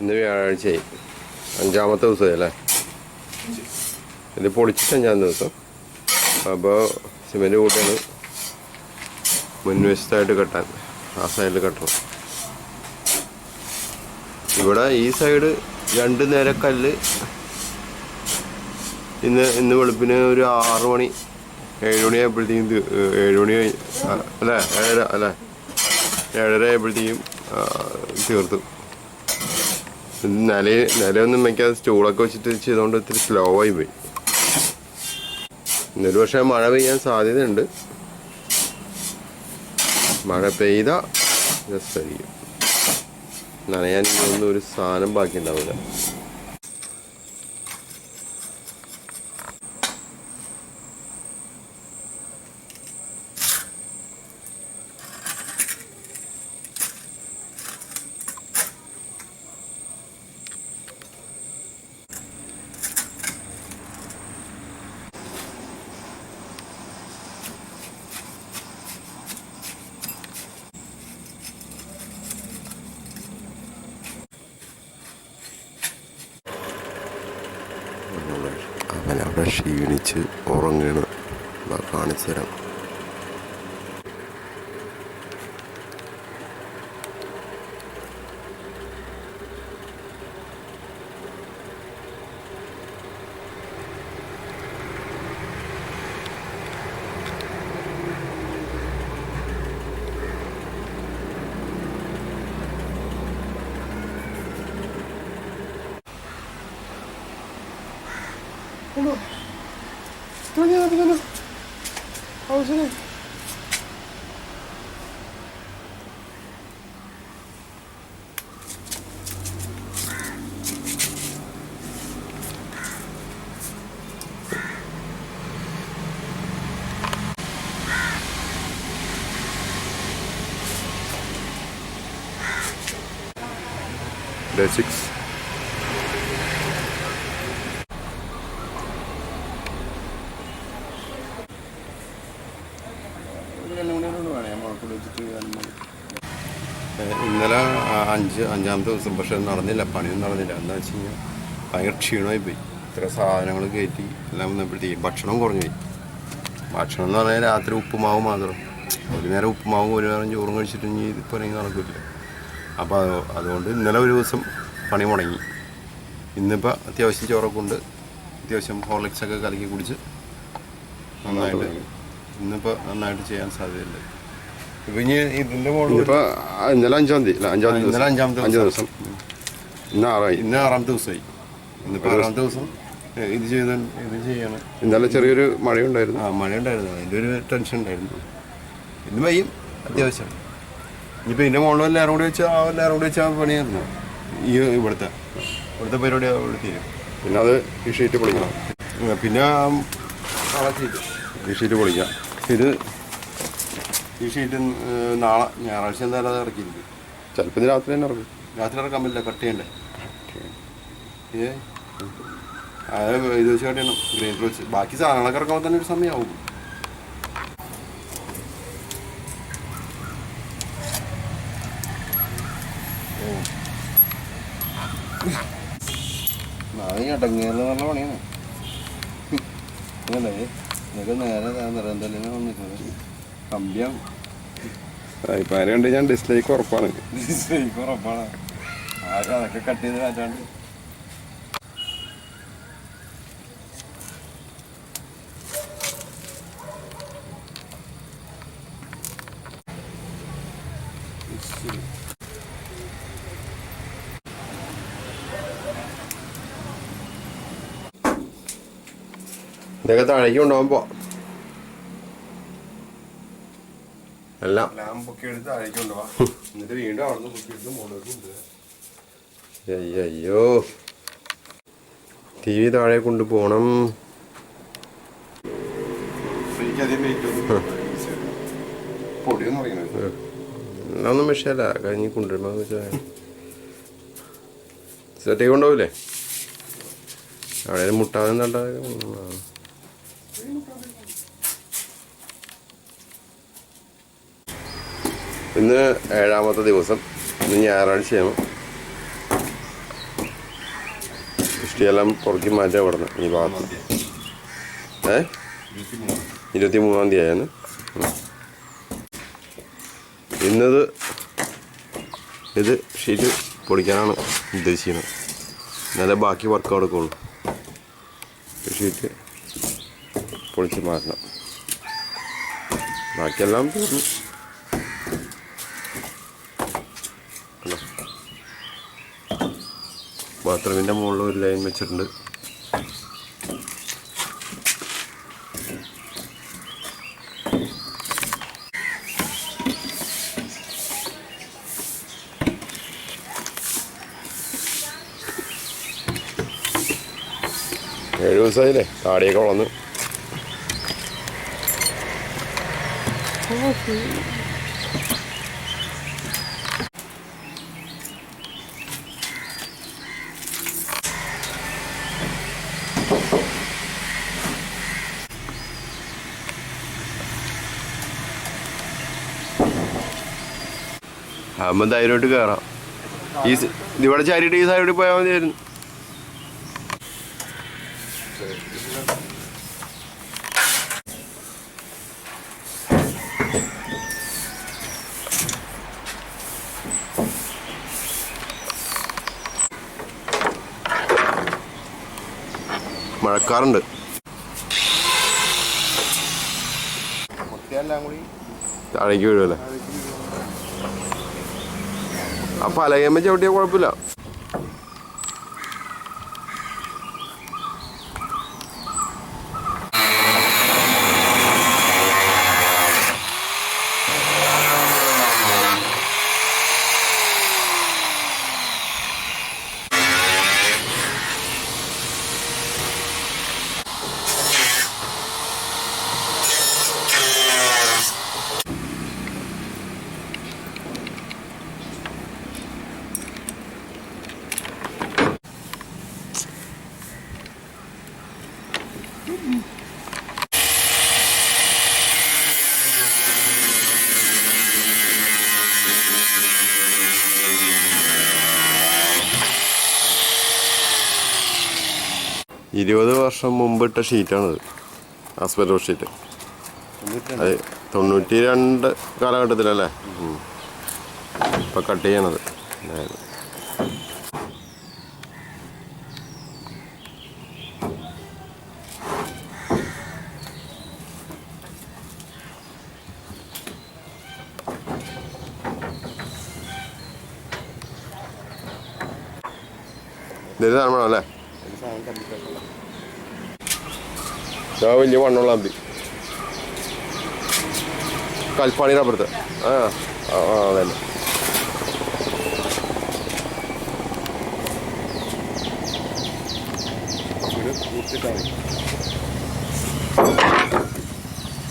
ഇന്ന് വ്യാഴാഴ്ചയായി. അഞ്ചാമത്തെ ദിവസമായി അല്ലേ ഇത് പൊളിച്ചിട്ട് അഞ്ചാം ദിവസം. അപ്പോൾ സിമെന്റ് കൂട്ടാണ് മുൻവശത്തായിട്ട് കെട്ടാൻ ആ സൈഡിൽ കെട്ടണം. ഇവിടെ ഈ സൈഡ് രണ്ട് നേരെ കല്ല്. ഇന്ന് ഇന്ന് വെളുപ്പിന് ഒരു ആറ് മണി ഏഴ് മണി ആയപ്പോഴത്തേക്കും ഏഴ് മണി അല്ലേ ഏഴര അല്ലേ ഏഴര ആയപ്പോഴത്തേക്കും തീർത്തു. നില നിലയൊന്നും വയ്ക്കാതെ സ്റ്റൂളൊക്കെ വെച്ചിട്ട് ചെയ്തുകൊണ്ട് ഇത്തിരി സ്ലോ ആയി പോയി. ഇന്നൊരു പക്ഷേ മഴ പെയ്യാൻ സാധ്യതയുണ്ട്. മഴ പെയ്ത രസമായിരിക്കും നനയാൻ ഒന്നും ഒരു സാധനം ബാക്കി ഉണ്ടാവില്ല ക്ഷീണിച്ച് ഉറങ്ങണം കാണിച്ചു തരാം Tunggu. Tunggu dulu, tunggu dulu. Kau sini. That's six. അഞ്ച് അഞ്ചാമത്തെ ദിവസം പക്ഷെ നടന്നില്ല പണിയൊന്നും നടന്നില്ല. എന്താ വെച്ച് കഴിഞ്ഞാൽ ഭയങ്കര ക്ഷീണമായി പോയി. ഇത്ര സാധനങ്ങൾ കയറ്റി എല്ലാം വന്നപ്പോഴത്തേക്ക് ഭക്ഷണം കുറഞ്ഞു പോയി ഭക്ഷണം എന്ന് പറഞ്ഞാൽ രാത്രി ഉപ്പുമാവ് മാത്രം. ഒരു നേരം ഉപ്പുമാവും ഒരു നേരം ചോറും കഴിച്ചിട്ട് ഇനി ഇതിപ്പോൾ എനിക്ക് നടക്കില്ല. അപ്പോൾ അതുകൊണ്ട് ഇന്നലെ ഒരു ദിവസം പണി മുടങ്ങി. ഇന്നിപ്പോൾ അത്യാവശ്യം ചോറൊക്കെ ഉണ്ട്. അത്യാവശ്യം ഹോർലിക്സൊക്കെ കലക്കി കുടിച്ച് നന്നായിട്ട് ഇന്നിപ്പോൾ നന്നായിട്ട് ചെയ്യാൻ സാധ്യതയുണ്ട്. മുകളിൽ ഇപ്പൊ ഇന്നലെ അഞ്ചാം തീയതി അഞ്ചാം ഇന്നലെ അഞ്ചാമത്തെ അഞ്ചാം ദിവസം. ഇന്ന് ആറായി. ഇന്ന് ആറാമത്തെ ദിവസമായി. ഇന്നിപ്പോ ആറാമത്തെ ദിവസം. ഇത് ചെയ്ത ഇത് ചെയ്യണം. ഇന്നലെ ചെറിയൊരു മഴയുണ്ടായിരുന്നു. ആ മഴ ഉണ്ടായിരുന്നു അതിന്റെ ഒരു ടെൻഷൻ ഉണ്ടായിരുന്നു. ഇന്ന് വയ്യും അത്യാവശ്യം ഇനിയിപ്പോൾ ഇതിന്റെ മുകളിൽ എല്ലാവരും കൂടി വെച്ചാൽ ആ എല്ലാവരും കൂടി വെച്ചാൽ പണിയായിരുന്നു. ഈ ഇവിടുത്തെ ഇവിടുത്തെ പരിപാടി അവിടെ തീരും. പിന്നെ അത് ഈ ഷീറ്റ് പൊളിക്കണം. പിന്നെ ഈ ഷീറ്റ് പൊളിക്കാം. ഇത് ഈ ഷീറ്റ് നാളെ ഞായറാഴ്ച എന്തായാലും അത് ഇറക്കിയിരിക്കും ചിലപ്പോൾ ഇത് രാത്രി തന്നെ ഇറക്കും രാത്രി ഇറക്കാൻ പറ്റില്ല കട്ട് ചെയ്യണ്ടേ? ഏ? അത് ഇത് വെച്ച് കട്ട് ചെയ്യണം. ഗ്രൈൻഡർ വെച്ച് ബാക്കി സാധനങ്ങളൊക്കെ ഇറക്കുമ്പോൾ തന്നെ ഒരു സമയമാവും പറഞ്ഞ പണിയാണ്. അതല്ലേ ഇതൊക്കെ നേരെ നിരന്തലിനെ വന്നിരിക്കുന്നത്. കമ്പിയാണ് ഇപ്പം ആരെ കണ്ട് ഞാൻ ഡിസ്ലൈക്ക് ഉറപ്പാണ്. ഡിസ്ലൈക്ക് ഉറപ്പാണ്. ആരും അതൊക്കെ കട്ട് ചെയ്ത് മാറ്റാണ്ട് ഇതൊക്കെ താഴേക്ക് കൊണ്ടുപോകാൻ അയ്യോ ടി വി താഴെ കൊണ്ടുപോകണം. ഒന്നും വിഷയമല്ല കഴിഞ്ഞ് കൊണ്ടുവരുമ്പോ സെറ്റ് കൊണ്ടുപോകില്ലേ അവിടെ മുട്ടാതെ നട്ടാതെ ഇന്ന് ഏഴാമത്തെ ദിവസം ഇന്ന് ഞായറാഴ്ചയാണ് ഇഷ്ടിയെല്ലാം പുറക്കി മാറ്റാൻ ഇവിടുന്ന് ഈ ഭാഗത്ത്. ഏ? ഇരുപത്തി മൂന്നാം തീയതി ആയാണ് ഇന്നത് ഇത് ഷീറ്റ് പൊടിക്കാനാണ് ഉദ്ദേശിക്കുന്നത്. നല്ല ബാക്കി വർക്ക് കൊടുക്കുള്ളൂ. ഷീറ്റ് പൊളിച്ച് മാറ്റണം. ബാക്കിയെല്ലാം തീർന്നു. ബാത്റൂമിന്റെ മുകളിൽ ഒരു ലൈൻ വെച്ചിട്ടുണ്ട്. ഏഴ് ദിവസമായില്ലേ? താടിയൊക്കെ വളർന്ന്. ആകുമ്പോൾ ധൈര്യമായിട്ട് കയറാം ഈ ഇവിടെ ചാരിട്ട് ചാരിയിട്ട് ഈ സൈഡിൽ പോയാൽ മതിയായിരുന്നു. മഴക്കാറുണ്ട്. താഴേക്ക് വീഴുമല്ലേ ആ പലകയമ്മ ചവിട്ടിയ കുഴപ്പമില്ല. ഇരുപത് വർഷം മുമ്പിട്ട ഷീറ്റാണിത്. ആസ്പെറ്റോ ഷീറ്റ്. അത് തൊണ്ണൂറ്റി രണ്ട് കാലഘട്ടത്തിലല്ലേ. ഇപ്പം കട്ട് ചെയ്യണത്. അതായത് ഇത് തരമണം അല്ലേ ആ വലിയ വണ്ണുള്ള അമ്പി. കൽപ്പാണിയുടെ അപ്പുറത്ത് ആ ആ ആ, അതന്നെ.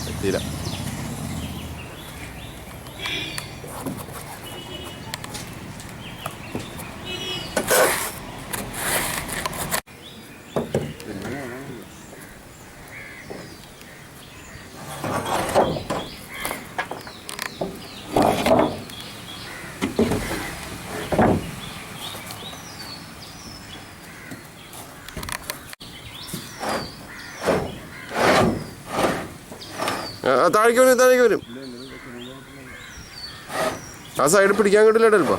എത്തിയില്ല. താഴേക്ക് വരും താഴേക്ക് വരും. ആ സൈഡ് പിടിക്കാൻ കിട്ടില്ല ചിലപ്പോ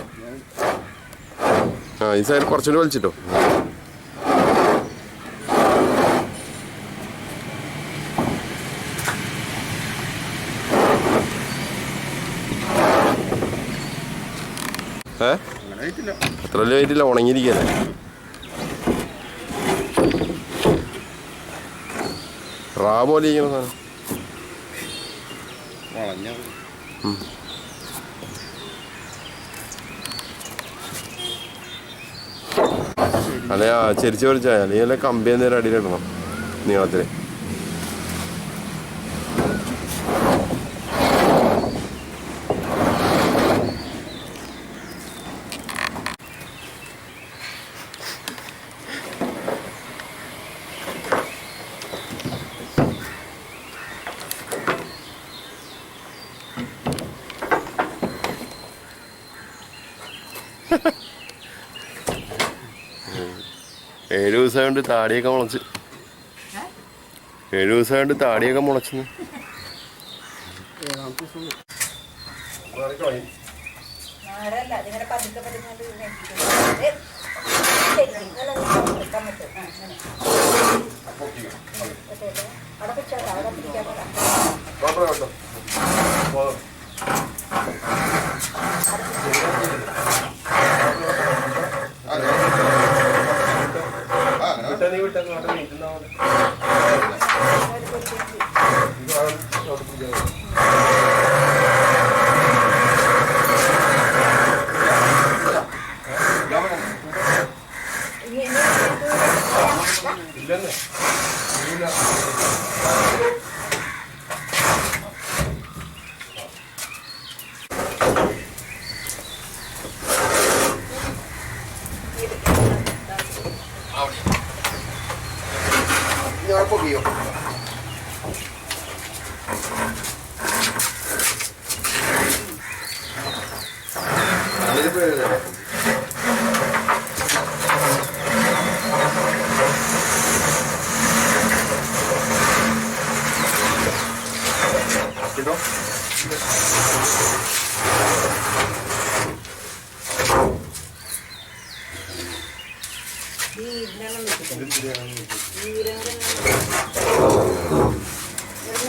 ആ ഈ സൈഡ് കുറച്ചുകൂടി വലിച്ചിട്ടോ. ഏ? അത്ര വലിയ ആയിട്ടില്ല ഉണങ്ങിയിരിക്കല്ലേ. റാ പോലെ ഇരിക്കുന്ന സാധനം. വളഞ്ഞ. അല്ലെ ആ ചെരിച്ച് വലിച്ചാൽ അല്ലെങ്കിൽ അല്ലെ കമ്പി നേരം അടിയിലിടണം? നീളത്തിൽ ഏഴ് ദിവസം കൊണ്ട് താടിയൊക്കെ മുളച്ച്. ഏഴ് ദിവസം കൊണ്ട് താടിയൊക്കെ മുളച്ചു അവിടെ പിടിക്കാം കേട്ടോ ഈ ഇതിനെല്ലാം വെച്ചിട്ട്. ഈ ഉരങ്ങെല്ലാം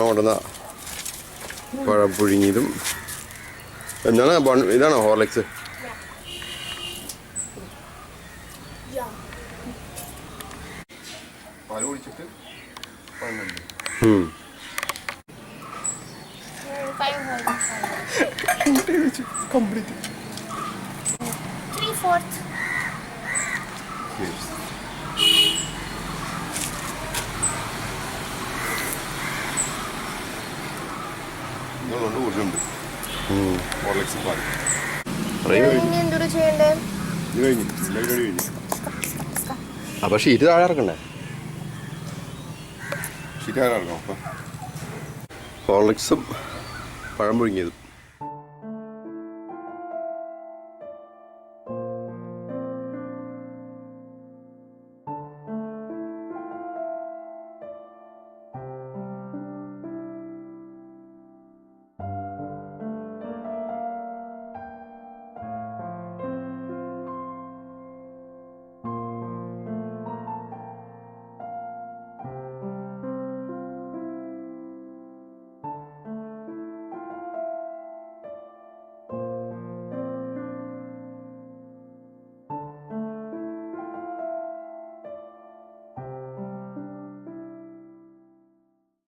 നമ്മൾ കൊണ്ടുവന്ന പഴം പുഴുങ്ങിയതും എന്താണ് ഇതാണോ ഹോർലിക്സ് പാൽ കുടിച്ചിട്ട് കംപ്ലീറ്റ് Three fourths. ഇതുകൊണ്ട് കുടിച്ചുണ്ട് ഹോർലിക്സ് പാൽ ഇനി എന്തൊരു ചെയ്യണ്ടേ ഇത് പരിപാടി കഴിഞ്ഞു. അപ്പൊ ഷീറ്റ് താഴെ ഇറക്കണ്ടേ? ഷീറ്റ് താഴെ ഇറക്കണം അപ്പം ഹോർലിക്സും പഴം പുഴുങ്ങിയതും.